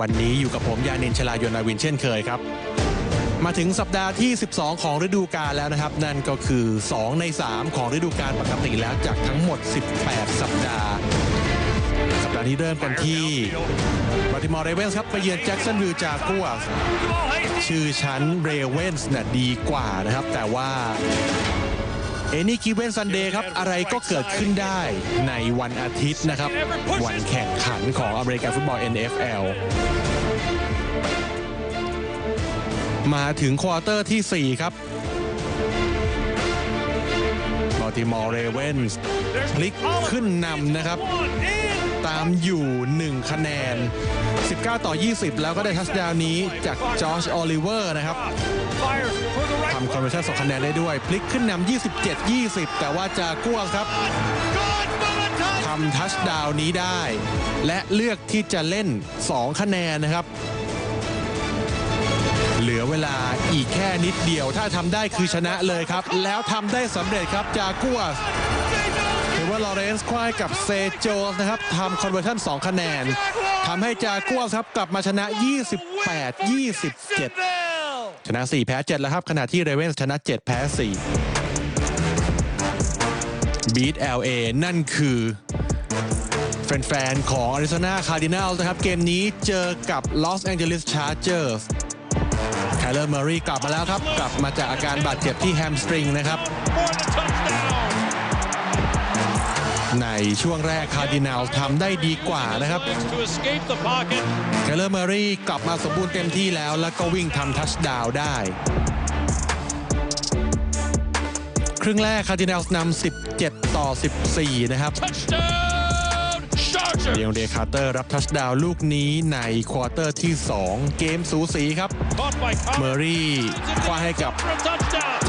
วันนี้อยู่กับผมยานินชลายนนาวินเช่นเคยครับมาถึงสัปดาห์ที่ 12 ของฤดูกาลแล้วนะครับ นั่นก็คือ 2 ใน 3 ของฤดูกาลปกติแล้วจากทั้งหมด 18 สัปดาห์ สัปดาห์นี้เริ่มกันที่บัติมอร์เรเวนส์ครับ ไปเยือนแจ็กสันวิลจากัวชื่อชั้นเรเวนส์น่ะดีกว่านะครับ แต่ว่า เอนี่กีเวนซันเดย์ครับ อะไรก็เกิดขึ้นได้ในวันอาทิตย์นะครับ วันแข่งขันของอเมริกันฟุตบอล NFL มาถึงควอเตอร์ที่ 4 ครับบอติมอร์เรเวนส์พลิกขึ้นนำนะครับ ตามอยู่ 1 คะแนน 19 ต่อ 20 แล้วก็ได้ทัชดาวน์นี้จากจอชออลิเวอร์นะครับ ทำคอนเวอร์ชันสองคะแนนได้ด้วย พลิกขึ้นนำ27 20 แต่ว่าจากัวครับทำทัชดาวนี้ได้ และเลือกที่จะเล่น 2 คะแนนนะครับ เหลือเวลาอีกแค่นิดเดียว ถ้าทำได้คือชนะเลยครับ แล้วทำได้สำเร็จครับจากัวถือว่าลอเรนซ์ควายกับเซโจสนะครับทำคอนเวอร์ชัน2 คะแนนทำให้จากัวครับกลับมาชนะ 28 27 ชนะ 4 แพ้ 7 แล้วครับ ขณะที่เรเวนชนะ 7 แพ้ 4 บีท LA นั่นคือแฟนๆ ของ Arizona Cardinals นะครับ เกมนี้เจอกับ Los Angeles Chargers ไคลเลอร์เมอรี่กลับมาแล้วครับ กลับมาจากอาการบาดเจ็บที่แฮมสตริงนะครับ ในช่วงแรกคาร์ดินาลทำได้ดีกว่านะครับ to escape the pocket. ไคลเลอร์เมอรี่กลับมาสมบูรณ์เต็มที่แล้ว แล้วก็วิ่งทำทัชดาวน์ได้ ครึ่งแรกคาร์ดินาลนำ17 ต่อ 14 นะครับ Touchdown, Chargers. เดียงเดคาร์เตอร์รับทัชดาวน์ลูกนี้ในควอเตอร์ที่ 2 เกมสูสีครับ Caught by เมอ Connor รี่คว้าให้กับ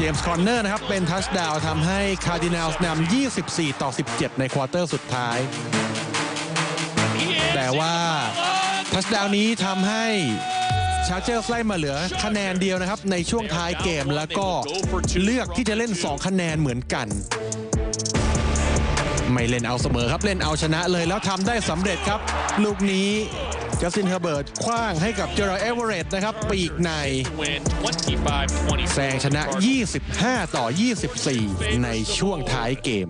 for a touchdown. เจมส์คอนเนอร์นะครับ เป็นทัชดาวน์ทำให้คาร์ดินาลนำ24 ต่อ 17 ในควอเตอร์สุดท้าย He is แต่ว่าทัชดาวน์นี้ทำให้ชาร์เจอร์ไล่มาเหลือคะแนนเดียวนะครับ ในช่วงท้ายเกมแล้วก็เลือกที่จะเล่น 2 คะแนนเหมือนกัน ไม่เล่นเอาเสมอครับเล่นเอาชนะเลยแล้วทำได้สำเร็จครับ ลูกนี้ จัสตินเฮอร์เบิร์ตคว้างให้กับเจอร์เอเวอเรตนะครับ ปีกใน win 25แซงชนะ 25 ต่อ 24 ในช่วงท้ายเกม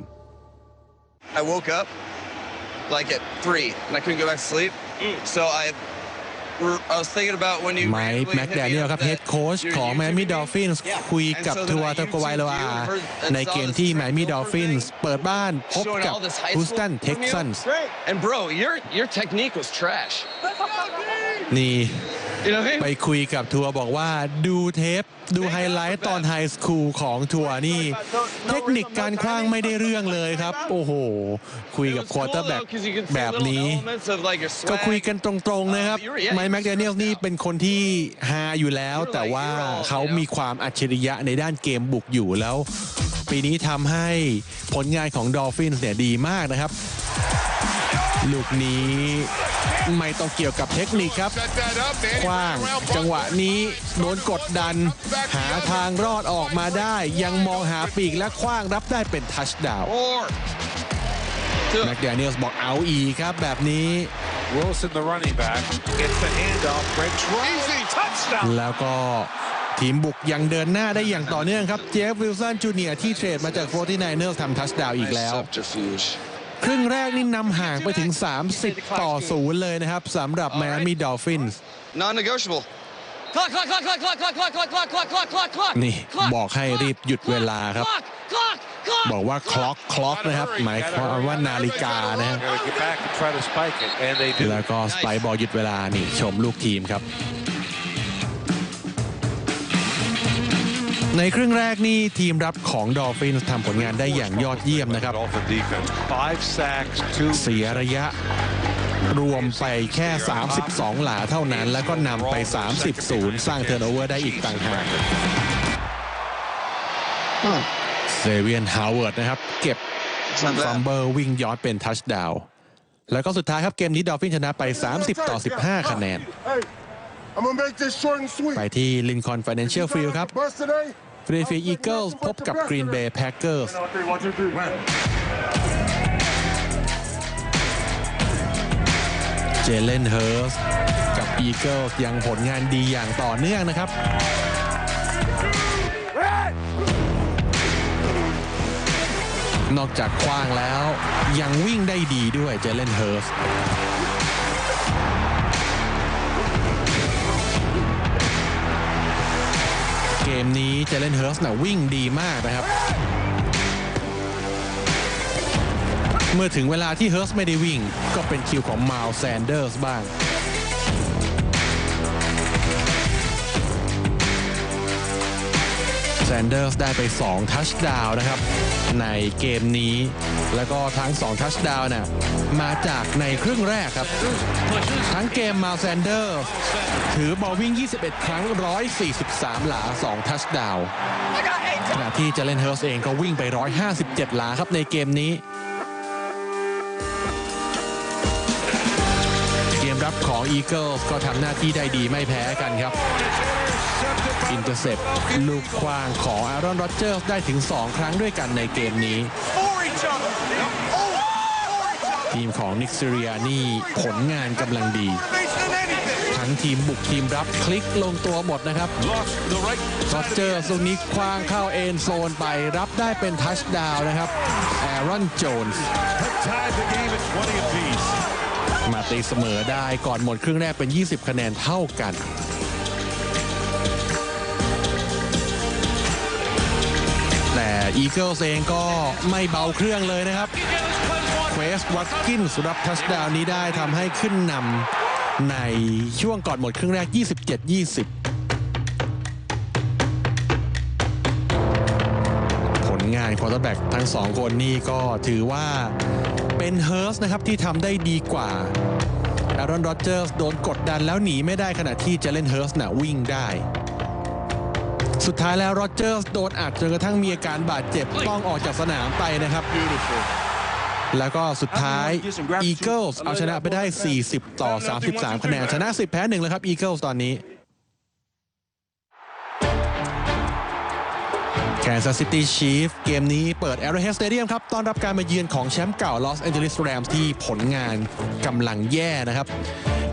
I woke up like at three and I couldn't go back to sleep. So I, ไมค์ randomly แม็ก hit แด me เนียล up ครับ that เฮดโค้ช your ของ YouTube แมมี่ video. ดอลฟินส์คุยกับ And so ทัว then ร์ I ตะโกไวโลอา YouTube you and heard- and ใน saw เกม this ที่ไม high มี่ school ดอลฟินส์ thing, เปิดบ้านพบ showing กับ all this high ฮูส school ตัน from เท็ก you. ซันส์ And bro, your your technique was trash. นี่ You know what I ไป mean? คุยกับทัวร์บอกว่าดูเทป ดูไฮไลท์ตอนไฮสคูลของทัวร์นี่ เทคนิคการคว้างไม่ได้เรื่องเลยครับ โอ้โห คุย It กับ was ควอเตอร์ cool แบ็ก though, 'cause you could see แบบ little นี้ elements of, like, your ก็ swag. คุยกันตรงๆนะครับ Uh, you were- yeah, ไมค์แม็ก you แด were เนียล standing นี่ out. เป็นคนที่ฮาอยู่แล้ว แต่ว่าเขามีความอัจฉริยะในด้านเกมบุกอยู่แล้ว ปีนี้ทำให้ผลงานของดอลฟินส์เนี่ยดีมากนะครับ ลูกนี้ไม่ต้องเกี่ยวกับเทคนิคครับคว้างจังหวะนี้โดนกดดัน หาทางรอดออกมาได้ ยังมองหาปีกและคว้างรับได้เป็นทัชดาวน์ Four. Two. แม็กแดเนียลส์บอกเอาอีกครับแบบนี้ Wilson, the running back, gets the handoff, breaks right. Easy touchdown. แล้วก็ทีมบุกยังเดินหน้าได้อย่างต่อเนื่องครับ เจฟวิลสันจูเนียร์ที่เทรดมาจาก 49ers ทำทัชดาวน์อีกแล้ว Subterfuge. ครึ่งแรกนี่นำห่างไปถึง 30 ต่อ 0 เลยนะครับสำหรับแมมมี่ดอลฟินส์ non-negotiable นี่บอกให้รีบหยุดเวลาครับ บอกว่าคล็อกคล็อกนะครับ หมายความว่านาฬิกานะครับแล้วก็สไปบอกหยุดเวลานี่ชมลูกทีมครับ ในครึ่งแรกนี่ทีมรับของดอลฟินทำผลงานได้อย่างยอดเยี่ยมนะครับ เสียระยะรวมไปแค่ 32 หลาเท่านั้น แล้วก็นำไป 30 ศูนย์สร้างเทิร์นโอเวอร์ได้อีกต่างหากเซเวียนฮาวเวิร์ดนะครับ เก็บฟัมเบิลวิ่งย้อนเป็นทัชดาวแล้วก็สุดท้ายครับเกมนี้ดอลฟินชนะไป 30 ต่อ 15 คะแนน ไปที่ลินคอนฟินแลนเชียลฟิลด์ครับ Bust today? ฟิลาเดลเฟียอีเกิลส์พบกับกรีนเบย์แพคเกอร์ส One, two, three. เจเลนเฮิร์สกับอีเกิลยังผลงานดีอย่างต่อเนื่องนะครับนอกจากคว้างแล้วยังวิ่งได้ดีด้วยเจเลนเฮิร์ส มนี้เจเลนเฮิร์สน่ะวิ่งดีมากนะครับ เมื่อถึงเวลาที่เฮิร์สไม่ได้วิ่ง ก็เป็นคิวของมาลแซนเดอร์สบ้างแซนเดอร์สได้ไป 2 ทัชดาวนะครับ ในเกมนี้ แล้วก็ทั้ง2ทัชดาวน่ะมาจากในครึ่งแรกครับ ทั้งเกมมาแซนเดอร์ถือบอลวิ่ง 21 ครั้ง 143 หลา 2 ทัชดาวน์ขณะที่เจเลนเฮิร์สเองก็วิ่งไป 157 หลาครับในเกมนี้เกมรับของ Eagles ก็ทำหน้าที่ได้ดีไม่แพ้กันครับ อินเตอร์เซปลูกควางของอารอนโรเจอร์สได้ถึง 2 ครั้งด้วยกันในเกมนี้ ทีมของนิกซิเรียนี่ผลงานกำลังดี ทั้งทีมบุกทีมรับคลิกลงตัวหมดนะครับโรเจอร์สลูกนี้คว้างเข้าเอ็นโซนไปรับได้เป็นทัชดาวนะครับแอรอนโจนส์มาตีเสมอได้ก่อนหมดครึ่งแรกเป็น 20 คะแนนเท่ากัน อีเกิลเองก็ไม่เบาเครื่องเลยนะครับเควสวัตกินสุรับทัชดาวนี้ได้ทำให้ขึ้นนำในช่วงก่อนหมดครึ่งแรก 27-20 ผลงานควอเตอร์แบ็กทั้งสองคนนี่ก็ถือว่าเป็นเฮิร์สนะครับที่ทำได้ดีกว่าอารอนโรเจอร์สโดนกดดันแล้วหนีไม่ได้ขณะที่เจเล่นเฮิร์สน่ะวิ่งได้ สุดท้ายแล้วโรเจอร์สโดนอัดจนกระทั่งมีอาการบาดเจ็บต้องออกจากสนามไปนะครับ แล้วก็สุดท้าย Eagles เอาชนะไปได้ 40 ต่อ 33 คะแนน ชนะ 10 แพ้1แล้วครับ Eagles ตอนนี้ Kansas City Chiefs เกมนี้เปิด Arrowhead Stadium ครับ ต้อนรับการมาเยือนของแชมป์เก่า Los Angeles Rams ที่ผลงานกำลังแย่นะครับ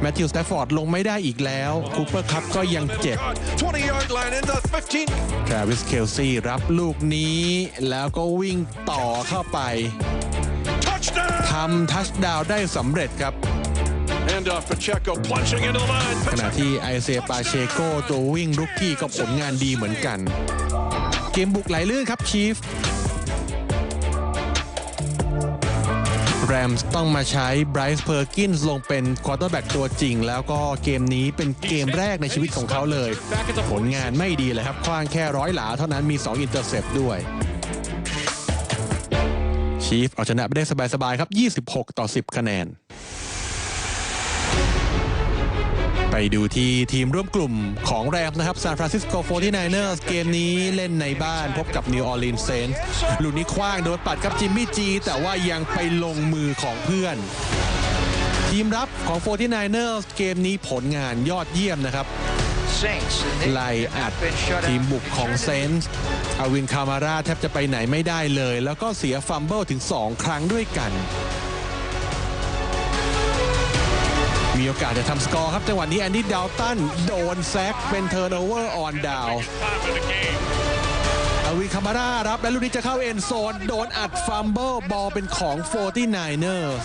แมทธิวสแตฟฟอร์ดลงไม่ได้อีกแล้วคูเปอร์คัพก็ยังเจ็บ20 yard line into 15. ทราวิสเคลซีรับลูกนี้แล้วก็วิ่งต่อเข้าไป Touchdown. ทำทัชดาวน์ได้สำเร็จครับ Hand off Pacheco plunging into the line. ขณะที่ไอเซปาเชโกตัววิ่งรุกกี้ก็ผลงานดีเหมือนกัน เกมบุกไหลลื่นครับชีฟ แรมส์ต้องมาใช้ไบรซ์เพอร์กินส์ลงเป็นควอเตอร์แบ็กตัวจริง แล้วก็เกมนี้เป็นเกมแรกในชีวิตของเขาเลย ผลงานไม่ดีเลยครับคว้างแค่ร้อยหลาเท่านั้นมี 2 อินเตอร์เซปด้วยชีฟเอาชนะไปได้สบายๆครับ 26 ต่อ 10 คะแนน ไปดูที่ทีมร่วมกลุ่มของแรมนะครับซานฟรานซิสโก 49ers เกมนี้เล่นในบ้านพบกับนิวออร์ลีนเซนส์ลูกนี้คว้างโดนปัดกับจิมมี่จี แต่ว่ายังไปลงมือของเพื่อน ทีมรับของ 49ers เกมนี้ผลงานยอดเยี่ยมนะครับไล่อัดทีมบุกของเซนส์อาวินคามาราแทบจะไปไหนไม่ได้เลย แล้วก็เสียฟัมเบิลถึง 2 ครั้งด้วยกัน มีโอกาสจะทำสกอร์ครับจังหวะนี้แอนดี้ดาวตันโดนแซกเป็นเทอร์โนเวอร์ออนดาวอาวิคามาร่ารับ และลูกนี้จะเข้าเอ็นโซน โดนอัดฟัมเบิลบอลเป็นของ 49ers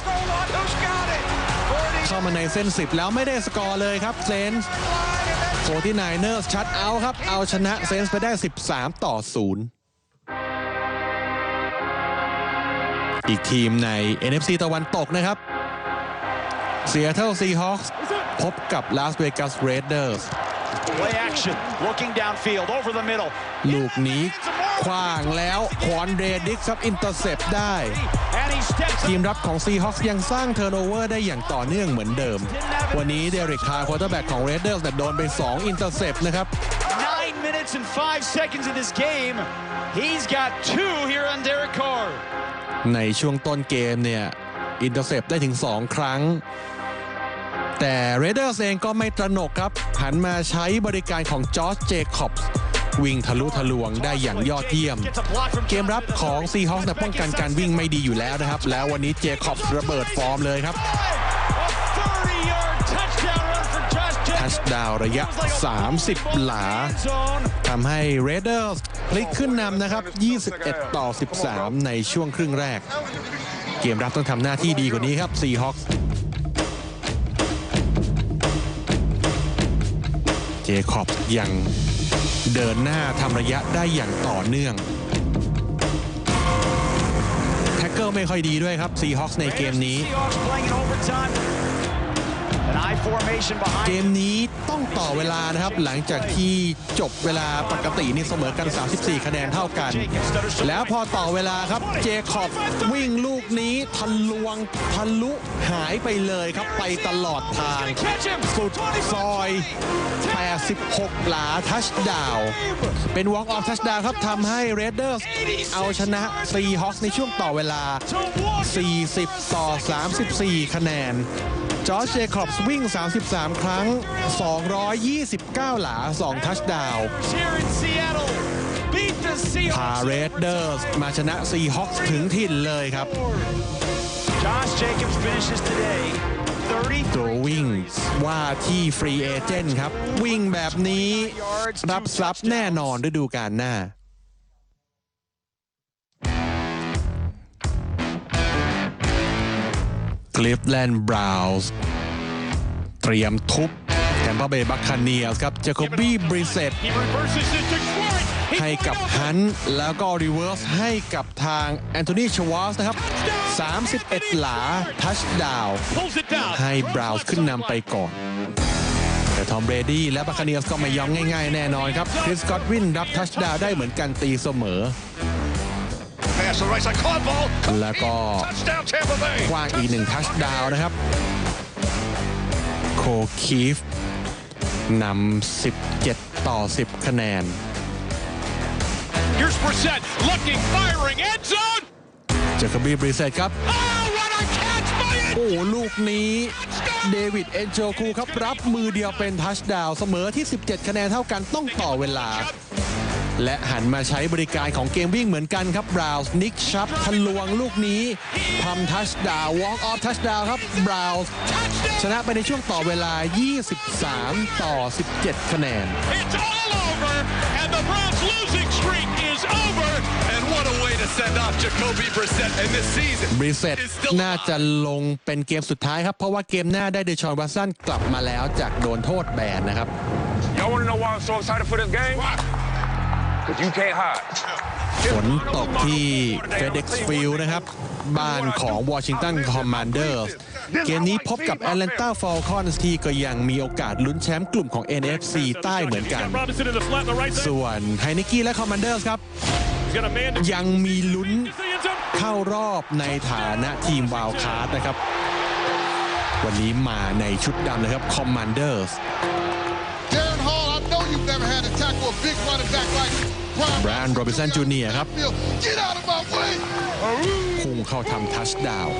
เข้ามาในเส้น 10 แล้วไม่ได้สกอร์เลยครับเซนส์ 49ers ชัดเอาครับ เอาชนะเซนส์ไปได้ 13 ต่อ 0อีกทีมใน NFC ตะวันตกนะครับ Seattle Seahawks พบกับ Las Vegas Raiders Play action, looking downfield, over the middle. ลูกนี้คว้างแล้วควอนเดดิกครับอินเตอร์เซปได้ And he steps ทีมรับของ Seahawks ยังสร้างเทอร์โนเวอร์ได้อย่างต่อเนื่องเหมือนเดิม วันนี้เดริกคาร์ควอเตอร์แบ็กของ Raiders แต่โดนไป 2 อินเตอร์เซปนะครับ nine minutes and five seconds in this game. He's got two here on Derek Carr. ในช่วงต้นเกมเนี่ย อินเตอร์เซปได้ถึง 2 ครั้ง แต่ Raiders เองก็ไม่ตระหนกครับ หันมาใช้บริการของจอร์จเจคอบส์วิ่งทะลุทะลวงได้อย่างยอดเยี่ยม เกมรับของ Seahawks เนี่ป้องกันการวิ่งไม่ดีอยู่แล้วนะครับ แล้ววันนี้เจคอบส์ระเบิดฟอร์มเลยครับ a 30-yard ดาวระยะ 30 หลาทำให้ Raiders พลิกขึ้นนำนะครับ 21 ต่อ 13 ในช่วงครึ่งแรก เกมรับต้องทำหน้าที่ดีกว่านี้ครับ Seahawks เจค อบยังเดินหน้าทำระยะได้อย่างต่อเนื่อง แท็กเกิลไม่ค่อยดีด้วยครับซีฮอคส์ในเกมนี้ เก behind. มนี้ต้องต่อเวลานะครับ หลังจากที่จบเวลาปกตินี่เสมอกัน 34 คะแนนเท่ากัน แล้วพอต่อเวลาครับเจคอบวิ่งลูกนี้ทะลวงทะลุหายไปเลยครับไปตลอดทาง Catch him. สุดซอย 86 หลาทัชดาว เป็นวอล์กออฟทัชดาวครับทำให้ Raiders เอาชนะ Seahawks ในช่วงต่อเวลา To Washington. 40 ต่อ 34 คะแนน จอร์จเจคอบส์วิ่ง 33 ครั้ง 229 หลา 2 ทัชดาวน์ Here in Seattle. Beat the พา Seahawks. เรดเดอร์สมาชนะซีฮอคถึงถิ่นเลยครับ Josh Jacobs finishes today. 30ตัววิ่งว่าที่ฟรีเอเจนต์ครับ วิ่งแบบนี้รับทรัพย์แน่นอนฤดูกาลหน้า ลิฟแลนด์บราวส์เตรียมทุบแ a ม p าเบย์บัคคาเนียสครับเจโคบี้บริเซตให้กับฮันแล้วก็รีเวิร์สให้กับทางแอนโทนีชวาสนะครับ 31 หลา ทัชดาวให้บราวส์ขึ้นนำไปก่อน แต่ทอมเบรดี้และบัคคาเนียสก็ไม่ยอมง่ายๆ แน่นอนครับคริสกอตวินรับทัชดาวได้เหมือนกันตีเสมอ แล้วก็ Touchdown Tampa Bay. กว้างอีกหนึ่งทัชดาวนะครับ โคคีฟนำ 17 ต่อ 10 คะแนน Here's Brissett. Looking, firing. End zone. เจคอบบี้บริเซตครับ Oh, what a catch by it. โอ้ลูกนี้ เดวิดเอนโจคูครับ รับมือเดียวเป็นทัชดาวน์เสมอที่ 17 คะแนนเท่ากันต้องต่อเวลา และหันมาใช้บริการของเกมวิ่งเหมือนกันครับบราวส์นิกชับทะลวงลูกนี้ทำทัชดาวน์วอล์กออฟทัชดาวน์ครับบราวส์ชนะไปในช่วงต่อเวลา 23 ต่อ 17 คะแนน It's all over, and the Browns' losing streak is over. And what a way to send off Jacoby Brissett in this season. บริเซต is still น่าจะลงเป็นเกมสุดท้ายครับ เพราะว่าเกมหน้าได้เดชอนวัตสันกลับมาแล้วจากโดนโทษแบนนะครับ Y'all want to know why I'm so excited for this game? Because you can't hide. ฝนตกที่ FedEx Field นะครับ บ้านของ Washington Commanders เกมนี้พบกับ Atlanta Falcons ที่ก็ยังมีโอกาสลุ้นแชมป์กลุ่มของ NFC ใต้เหมือนกัน Robinson in the flat in the right side. ส่วนไฮนิกี้และ Commanders ครับ ยังมีลุ้นเข้ารอบในฐานะทีมวาวคาร์ดนะครับ วันนี้มาในชุดดำเลยครับ Commanders Darren Hall, I know you've never had to tackle a big running back like Brian แบรนด์โรบินสันจูเนียครับ Get out of my way! พุ่งเข้าทำทัชดาวน์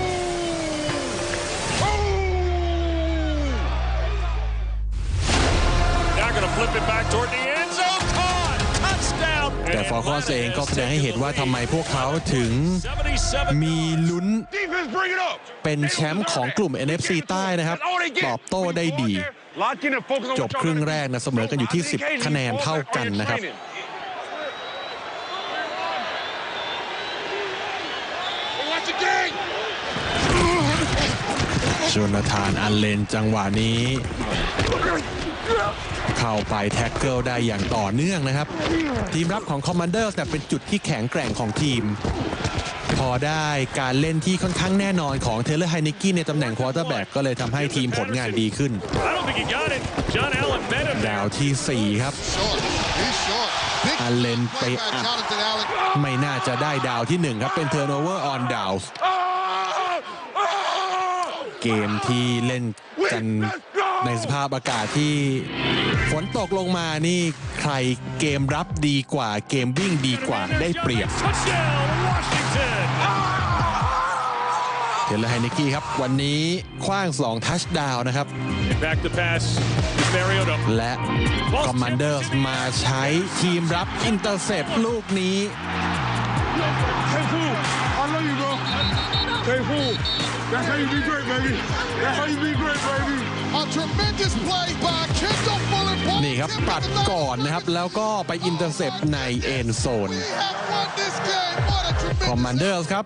Now going to flip it back toward the end zone. Caught. Touchdown. แต่ฟอร์คอนเองก็แสดงให้เห็นว่าทำไมพวกเขาถึง77มีลุ้น Defense, bring it up. เป็นแชมป์ของกลุ่ม NFC ใต้นะครับ That's all they get. ตอบโต้ได้ดี Lock in and focus on จบครึ่งแรกนะเสมอกันอยู่ที่ 10 คะแนนเท่ากันนะครับ Watch the game! โจนาธานอันเลนจังหวะนี้ เข้าไปแท็กเกิลได้อย่างต่อเนื่องนะครับ ทีมรับของคอมมานเดอร์แต่เป็นจุดที่แข็งแกร่งของทีม พอได้การเล่นที่ค่อนข้างแน่นอนของเทเลอร์ไฮนิกกี้ในตำแหน่งควอเตอร์แบ็กก็เลยทำให้ทีมผลงานดีขึ้น ดาวที่ 4 ครับ Short. He's short. Big Allen play by pay up. Jonathan Allen. ไม่น่าจะได้ดาวที่ 1 ครับเป็นเทอร์โนเวอร์ออนดาว เกมที่เล่นกันในสภาพอากาศที่ฝนตกลงมานี่ใครเกมรับดีกว่าเกมวิ่งดีกว่าได้เปรียบ Touchdown, Washington. เทเลอร์ไฮนิกกี้ครับ วันนี้คว้าง 2 ทัชดาวนะครับ Back to pass. Mariota. และคอมมานเดอร์มาใช้ทีมรับอินเตอร์เซปลูกนี้ Hey, fool. I love you, bro. Hey, fool. That's how you be great, baby. That's how you be great, baby. A tremendous play by Kendall นี่ครับปัดก่อนนะครับ แล้วก็ไปอินเตอร์เซปในเอ็นโซน We have won this game. What a คอม tremendous มานเดอร์สครับ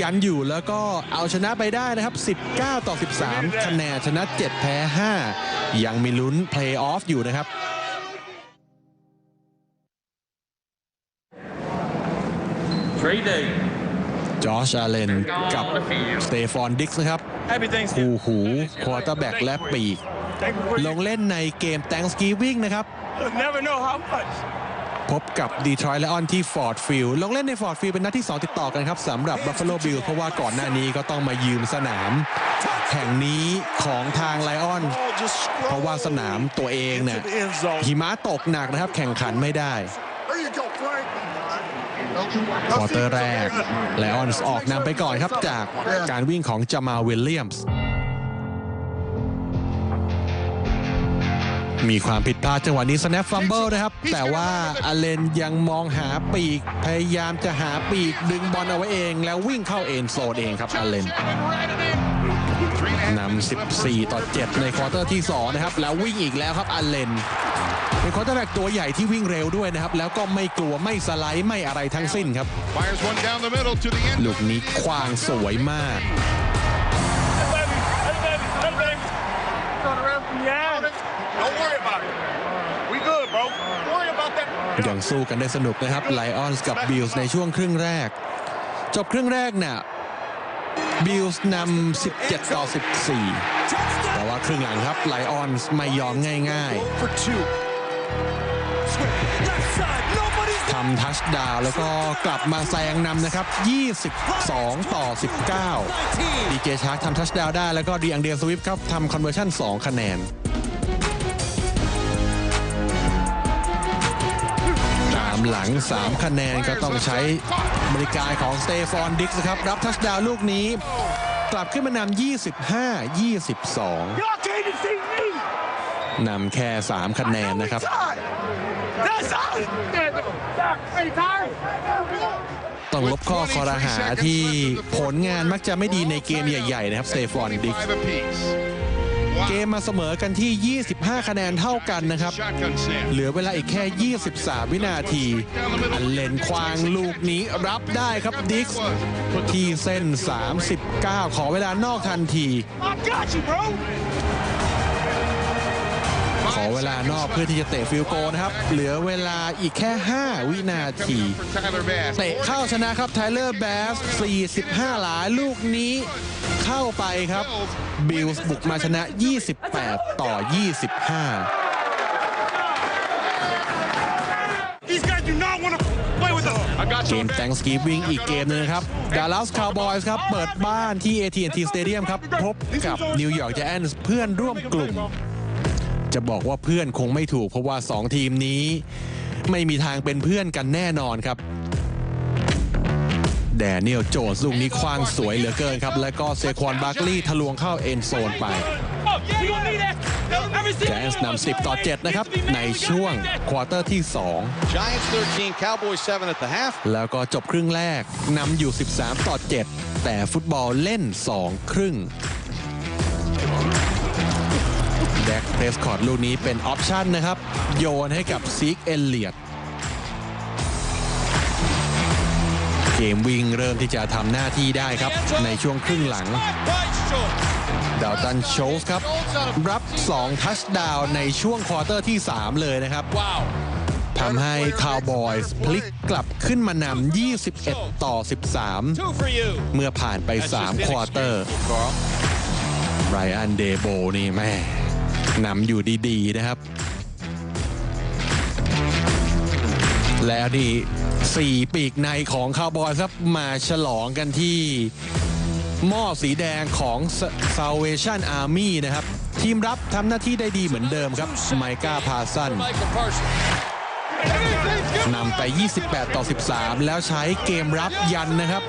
ยันอยู่แล้วก็เอาชนะไปได้นะครับ 19 ต่อ 13 คะแนนชนะ 7 แพ้ 5 ยังมีลุ้นเพลย์ออฟอยู่นะครับ จอชอาเลนกับสเตฟอนดิกส์นะครับคู่หูควอเตอร์แบ็กและปีก ลงเล่นในเกม Thanksgiving นะครับ Never know how much. พบกับดีทรอยต์ไลออนที่ฟอร์ดฟิลด์ลงเล่นในฟอร์ดฟิลด์เป็นนัดที่ 2 ติดต่อกันครับสำหรับบัฟฟาโลบิลเพราะว่าก่อนหน้านี้ก็ต้องมายืมสนามแห่งนี้ของทางไลออน เพราะว่าสนามตัวเองเนี่ยหิมะตกหนักนะครับ แข่งขันไม่ได้ ควอเตอร์แรกไลออนส์ออกนำไปก่อนครับจากการวิ่งของจามาวิลเลียมส์มีความผิดพลาดจังหวะนี้ snap fumble นะครับ แต่ว่าอเลนยังมองหาปีก พยายามจะหาปีก ดึงบอลเอาไว้เอง แล้ววิ่งเข้าเอ็นโซนเองครับอเลนนำ14 ต่อ 7 ในควอเตอร์ที่ 2 นะครับ แล้ววิ่งอีกแล้วครับอเลน เป็นควอเตอร์แบ็กตัวใหญ่ที่วิ่งเร็วด้วยนะครับ แล้วก็ไม่กลัวไม่สไลด์ไม่อะไรทั้งสิ้นครับ Fires one down the middle to the end. ลูกนี้คว้างสวยมาก Don't worry about it. We good, bro. Don't worry about that. ยังสู้กันได้สนุกนะครับไลออนส์กับบิลส์ในช่วงครึ่งแรก จบครึ่งแรกเนี่ยบิลส์นำ 17 ต่อ 14 แต่ว่าครึ่งหลังครับไลออนส์ไม่ยอมง่าย ๆ ทำทัชดาวแล้วก็กลับมาแซงนำนะครับ 22 ต่อ 19 ดีเจชาร์กทำทัชดาวได้แล้วก็ดีอังเดียสวิฟครับทำคอนเวอร์ชั่น 2 คะแนนตามหลัง 3 คะแนนก็ต้องใช้บริการของสเตฟอนดิกส์ครับ รับทัชดาวลูกนี้ กลับขึ้นมานำ25 22 นำแค่ 3 คะแนนนะครับต้องลบข้อคอรหาที่ผลงานมักจะไม่ดีในเกมใหญ่ ๆ นะครับเตฟอนดิกส์เกมมาเสมอกันที่ 25 คะแนนเท่ากันนะครับ เหลือเวลาอีกแค่ 23 วินาที อันเลนควางลูกนี้รับได้ครับดิกส์ที่เส้น 39 ขอเวลานอกทันที ขอเวลานอกเพื่อที่จะเตะฟิลโกลนะครับ เหลือเวลาอีกแค่ 5 วินาที For Tyler Bass. เตะเข้าชนะครับไทเลอร์แบส 45 หลาลูกนี้เข้าไปครับ บิลส์บุกมาชนะ 28 ต่อ 25 These guys do not want to play with us. I got เกม Thanksgiving อีกเกมหนึงนะครับ Dallas Cowboys ครับ เปิดบ้านที่ AT&T Stadium ครับ พบกับ New York Giants เพื่อนร่วมกลุ่ม จะบอกว่าเพื่อนคงไม่ถูกเพราะว่า 2 ทีมนี้ ไม่มีทางเป็นเพื่อนกันแน่นอนครับแดเนียลโจนส์ลูกนี้คว้างสวยเหลือเกินครับ และก็เซควอนบาร์กลีย์ทะลวงเข้าเอ็นโซนไป Oh, yeah, you gonna need that. Every single แจนส์นำ10 ต่อ 7 นะครับ ในช่วงควอเตอร์ที่ Giants 13, Cowboys 7 at the half. 2แล้วก็จบครึ่งแรกนำอยู่ 13 ต่อ 7 แต่ฟุตบอลเล่น 2 ครึ่ง แดกเพรสคอร์ดลูกนี้เป็นออปชั่นนะครับ โยนให้กับซีกเอลเลียดเกมวิ่งเริ่มที่จะทำหน้าที่ได้ครับ ในช่วงครึ่งหลังดาวตันโชสครับ รับ 2 ทัชดาวในช่วงควอเตอร์ที่ 3 เลยนะครับทำให้คาวบอยส์พลิกกลับขึ้นมานำ 21 ต่อ 13 เมื่อผ่านไป 3 ควอเตอร์ไรอันเดโบนี่แม่ นำอยู่ดีๆนะครับ แล้วนี่สี่ปีกในของคาวบอยครับมาฉลองกันที่หม้อสีแดงของ Salvation Army นะครับ ทีมรับทำหน้าที่ได้ดีเหมือนเดิมครับไมกาพาสัน นำไป 28 ต่อ 13 แล้วใช้เกมรับยันนะครับ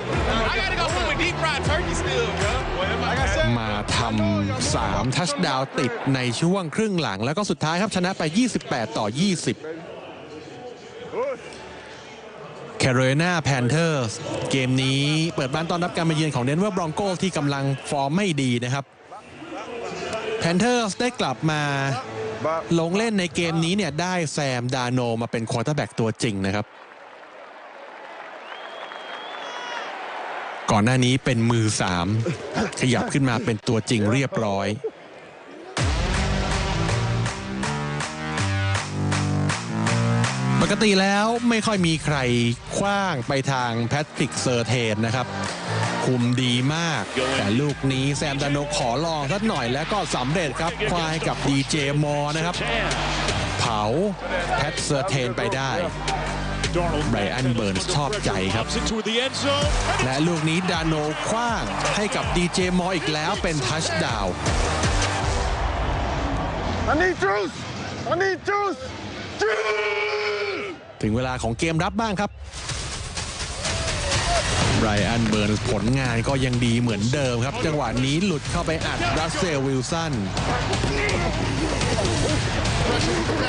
มาทำ3ทัชดาวติดในช่วงครึ่งหลัง แล้วก็สุดท้ายครับชนะไป 28 ต่อ 20 แคโร i นาแพนเทอร์สเกมนี้เปิดบ้านต้อนรับการมาเยือนของเดนเวอร์บรองโกที่กำลังฟอร์มไม่ดีนะครับแพนเทอร์สได้กลับมา ลงเล่นในเกมนี้เนี่ยได้แซมดาโนมาเป็นควอเตอร์แบ็กตัวจริงนะครับ ก่อนหน้านี้เป็นมือสามขยับขึ้นมาเป็นตัวจริงเรียบร้อยปกติแล้วไม่ค่อยมีใครคว้างไปทางแพทริกเซอร์เทนนะครับ คุมดีมาก แต่ลูกนี้แซมดานโนขอลองสักหน่อยแล้วก็สำเร็จครับควายกับดีเจมอนะครับ เผาแพทเซอร์เทนไปได้ไบรอันเบิร์นชอบใจครับ และลูกนี้ดาโนคว้างให้กับดีเจมออีกแล้วเป็นทัชดาวน์ I need juice. I need juice. ถึงเวลาของเกมรับบ้างครับ ไรอันเบิร์นผลงานก็ยังดีเหมือนเดิมครับ จังหวะนี้หลุดเข้าไปอัดรัสเซลวิลสัน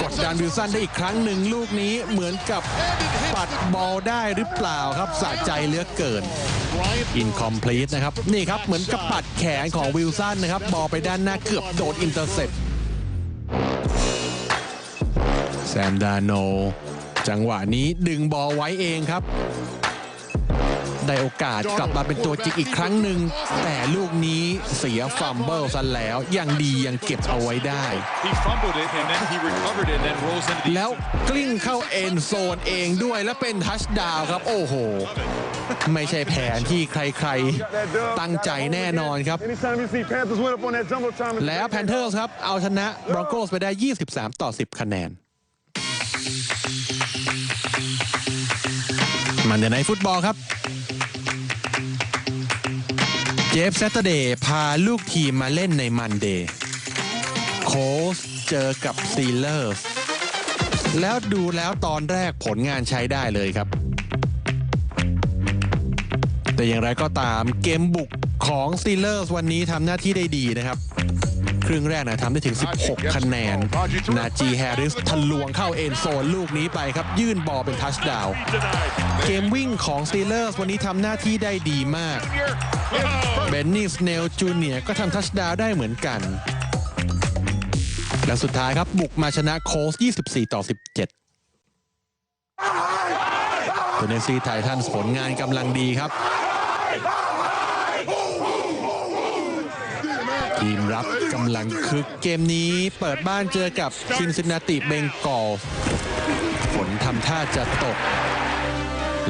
กดดันวิลสันได้อีกครั้งหนึ่งลูกนี้เหมือนกับปัดบอลได้หรือเปล่าครับสะใจเลือกเกินอินคอมพลีทนะครับ นี่ครับเหมือนกับปัดแขนของวิลสันนะครับ บอลไปด้านหน้าเกือบโดดอินเตอร์เซ็ปแซมดาโน จังหวะนี้ดึงบอลไว้เองครับ ได้โอกาสกลับมาเป็นตัวจริงอีกครั้งหนึ่ง แต่ลูกนี้เสียฟัมเบิลซะแล้วยังดียังเก็บเอาไว้ได้ He fumbled it and then he recovered it and then rolls into the แล้วกลิ้งเข้าเอ็นโซนเองด้วยและเป็นทัชดาวน์ครับ โอ้โห ไม่ใช่แผนที่ใครๆ ตั้งใจแน่นอนครับ Anytime you see Panthers win up on that jumbo time, แล้วแพนเทอร์สครับ เอาชนะบรอนโกสไปได้ 23 ต่อ 10 คะแนนมันเดนในฟุตบอลครับ เจฟแซตเดย์พาลูกทีมมาเล่นในมันเดย์โคสเจอกับซีเลอร์แล้วดูแล้วตอนแรกผลงานใช้ได้เลยครับ แต่อย่างไรก็ตามเกมบุกของซีเลอร์วันนี้ทำหน้าที่ได้ดีนะครับ ครึ่งแรกนะทำได้ถึง 16 คะแนน นาจีแฮร์ริสทะลวงเข้าเอ็นโซนลูกนี้ไปครับ ยื่นบอลเป็นทัชดาวเกมวิ่งของซีเลอร์สวันนี้ทำหน้าที่ได้ดีมาก เบนนี่สเนลจูเนียก็ทำทัชดาวได้เหมือนกัน และสุดท้ายครับบุกมาชนะโคส24 ต่อ 17เทนเนสซีไททันผลงานกำลังดีครับ ทีมรับกำลังคึกเกมนี้เปิดบ้านเจอกับซินซินนาติเบงกอลฝนทำท่าจะตก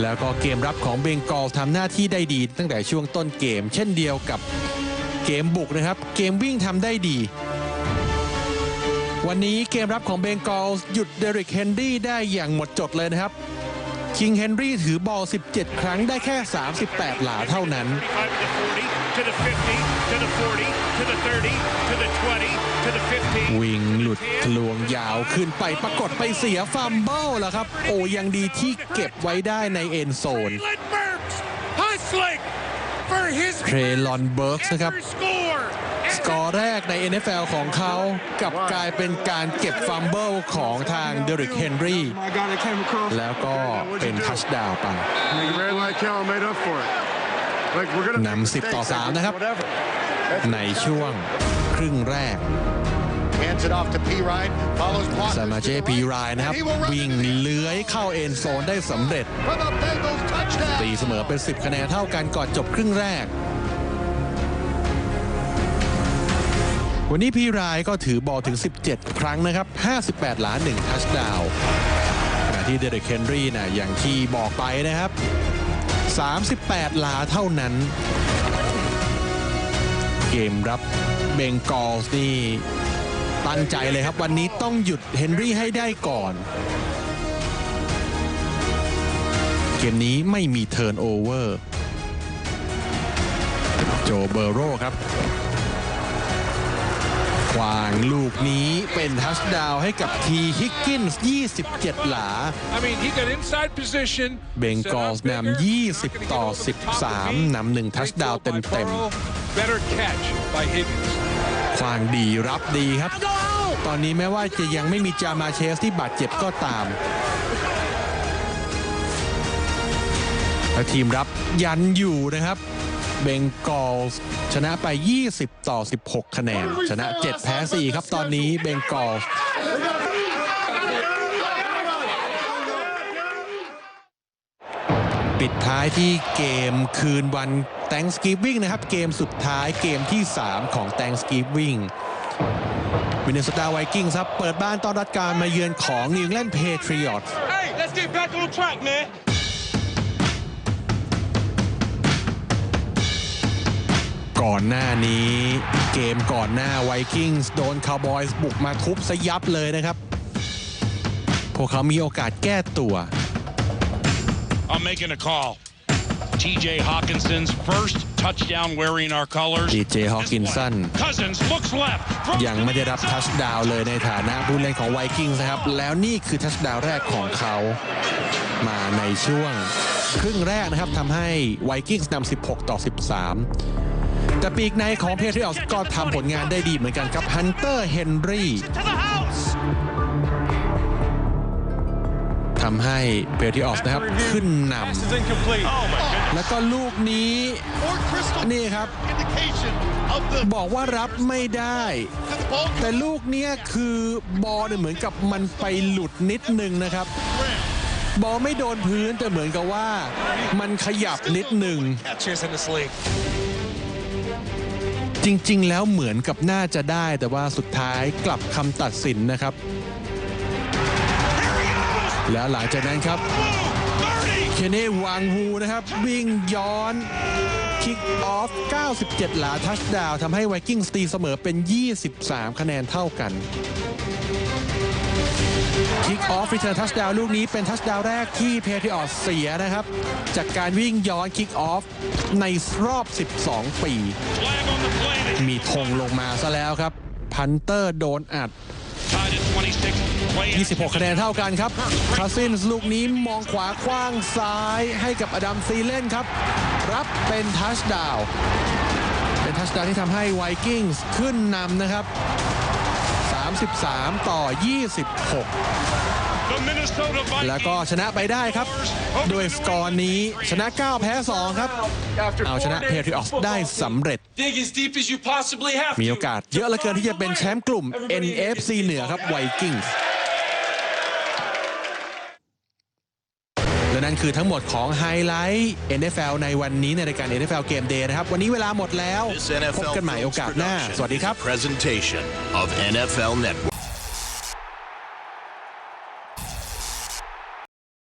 แล้วก็เกมรับของเบงกอลทำหน้าที่ได้ดีตั้งแต่ช่วงต้นเกม เช่นเดียวกับเกมบุกนะครับ เกมวิ่งทำได้ดี วันนี้เกมรับของเบงกอลหยุดเดริกเฮนรี่ได้อย่างหมดจดเลยนะครับ คิงเฮนรี่ถือบอล 17 ครั้งได้แค่ 38 หลาเท่านั้น to the 50, to the 40, to the 30, to the 20, to the 15. วิ่งหลุดทะลวงยาวขึ้นไปปรากฏไปเสียฟัมเบิลแล้วครับ โอ้ยังดีที่เก็บไว้ได้ในเอ็นโซน Leland Burks hustling for his เทรลอนเบิร์กนะครับ first score. สกอร์แรกใน NFL ของเขากับกลายเป็นการเก็บฟัมเบิลของทางเดริกเฮนรี่แล้วก็เป็นทัชดาวน์ไปนำ10 ต่อ 3 นะครับ ในช่วงครึ่งแรก Hands it off to P. Ryan. Follows block. ซามาเจพีรายนะครับ วิ่งเลื้อยเข้าเอ็นโซนได้สำเร็จตีเสมอเป็น 10 คะแนนเท่ากันก่อนจบครึ่งแรก วันนี้พี่รายก็ถือบอลถึง 17 ครั้งนะครับ 58หลา1ทัชดาวขณะที่เดเรกเคนรี่นะอย่างที่บอกไปนะครับ 38หลาเท่านั้น เกมรับเบงกอลส์นี่ตั้งใจเลยครับ วันนี้ต้องหยุดเฮนรี่ให้ได้ก่อน เกมนี้ไม่มีเทิร์นโอเวอร์ โจเบอร์โรครับ วางลูกนี้เป็นทัชดาวน์ให้กับทีฮิกกินส์27 หลา I mean, he got inside position. เบงกอลส์นำ20 ต่อ 13นำหนึ่งทัชดาวน์เต็ม Better catch by Higgins. ๆควางดีรับดีครับ ตอนนี้แม้ว่าจะยังไม่มีจามาเชสที่บาดเจ็บก็ตามและทีมรับยันอยู่นะครับ เบงกอลชนะไป 20 ต่อ 16 คะแนน ชนะ 7 แพ้ 4 ครับตอนนี้เบงกอลปิดท้ายที่เกมคืนวัน Thanksgiving นะครับ เกมสุดท้ายเกมที่ 3 ของ Thanksgiving วินเนสตาไวกิ้งครับ เปิดบ้านต้อนรับการมาเยือนของนิวแลนด์เพเทรีอต Hey, let's get back on track, man. ก่อนหน้านี้ เกมก่อนหน้าไวกิ้งส์โดนคาวบอยส์บุกมาทุบซะยับเลยนะครับ พวกเขามีโอกาสแก้ตัว I'm making a call. TJ Hawkinson's first touchdown wearing our colors. ดีเจฮอว์กินสัน Cousins looks left. throws ยังไม่ได้รับทัชดาวน์เลยในฐานะผู้เล่นของไวกิ้งส์นะครับ แล้วนี่คือทัชดาวน์แรกของเขามาในช่วงครึ่งแรกนะครับทำให้ไวกิ้งส์นำ16 ต่อ 13 แต่ปีกในของเพเทรีออสก็ทำผลงานได้ดีเหมือนกันครับฮันเตอร์เฮนรี่ทำให้เพเทรีออสนะครับขึ้นนำแล้วก็ลูกนี้นี่ครับ บอกว่ารับไม่ได้ แต่ลูกเนี้ยคือบอลเนี่ยเหมือนกับมันไปหลุดนิดนึงนะครับบอลไม่โดนพื้นแต่เหมือนกับว่ามันขยับนิดหนึ่ง จริง ๆ แล้วเหมือนกับน่าจะได้ แต่ว่าสุดท้ายกลับคำตัดสินนะครับ แล้วหลังจากนั้นครับเคเน่วางฮูนะครับ วิ่งย้อนคิกออฟ 97 หลาทัชดาวทำให้ไวกิ้งสตีเสมอเป็น 23 คะแนนเท่ากัน คิกออฟ r ิ t เ r n ทัชดาวลูกนี้เป็นทัชดาวแรกที่เพเทออสเสียนะครับ จากการวิ่งย้อนคิกออฟในรอบ 12 ปี มีธงลงมาซะแล้วครับ พันเตอร์โดนอัด 26 คะแนนเท่ากันครับคาซินส์ลูกนี้มองขวาคว้างซ้ายให้กับอดัมซีเล่นครับ รับเป็นทัชดาวเป็นทัชดาวที่ทำให้ไวกิ้งส์ขึ้นนำนะครับ 33 ต่อ 26 แล้วก็ชนะไปได้ครับ ด้วยสกอร์นี้ชนะ 9 แพ้ 2 ครับ เอาชนะเพเทริออสได้สำเร็จ มีโอกาสเยอะเหลือเกินที่จะเป็นแชมป์กลุ่ม NFC เหนือครับไวกิ้งส์ และนั่นคือทั้งหมดของไฮไลท์ NFL ในวันนี้ในรายการ NFL Game Day นะครับ วันนี้เวลาหมดแล้ว This พบ NFL กันใหม่โอกาสหน้า สวัสดีครับ